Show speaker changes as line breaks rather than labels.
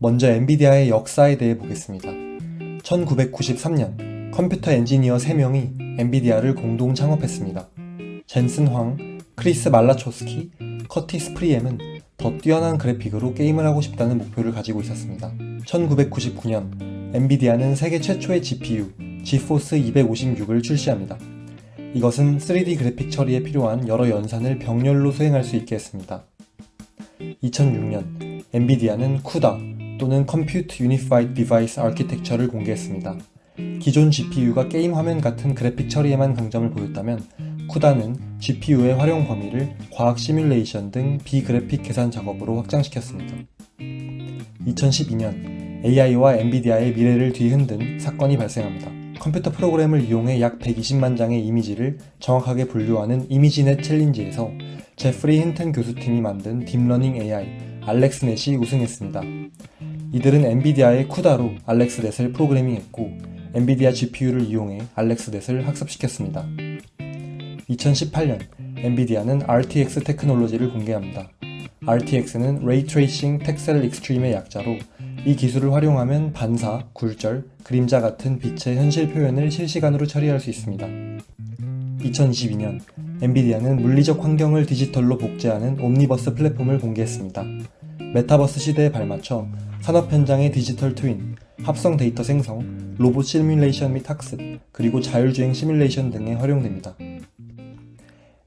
먼저 엔비디아의 역사에 대해 보겠습니다. 1993년 컴퓨터 엔지니어 3명이 엔비디아를 공동 창업했습니다. 젠슨 황, 크리스 말라초스키, 커티스 프리엠은 더 뛰어난 그래픽으로 게임을 하고 싶다는 목표를 가지고 있었습니다. 1999년 엔비디아는 세계 최초의 GPU 지포스 256을 출시합니다. 이것은 3D 그래픽 처리에 필요한 여러 연산을 병렬로 수행할 수 있게 했습니다. 2006년 엔비디아는 쿠다 또는 Compute Unified Device Architecture를 공개했습니다. 기존 GPU가 게임 화면 같은 그래픽 처리에만 강점을 보였다면 쿠다는 GPU의 활용 범위를 과학 시뮬레이션 등 비그래픽 계산 작업으로 확장시켰습니다. 2012년 AI와 엔비디아의 미래를 뒤흔든 사건이 발생합니다. 컴퓨터 프로그램을 이용해 약 120만 장의 이미지를 정확하게 분류하는 이미지넷 챌린지에서 제프리 힌튼 교수팀이 만든 딥러닝 AI 알렉스넷이 우승했습니다. 이들은 엔비디아의 쿠다로 알렉스넷을 프로그래밍했고 엔비디아 GPU를 이용해 알렉스넷을 학습시켰습니다. 2018년 엔비디아는 RTX 테크놀로지를 공개합니다. RTX는 Ray Tracing Texel Extreme의 약자로 이 기술을 활용하면 반사, 굴절, 그림자 같은 빛의 현실 표현을 실시간으로 처리할 수 있습니다. 2022년 엔비디아는 물리적 환경을 디지털로 복제하는 옴니버스 플랫폼을 공개했습니다. 메타버스 시대에 발맞춰 산업 현장의 디지털 트윈, 합성 데이터 생성, 로봇 시뮬레이션 및 학습, 그리고 자율주행 시뮬레이션 등에 활용됩니다.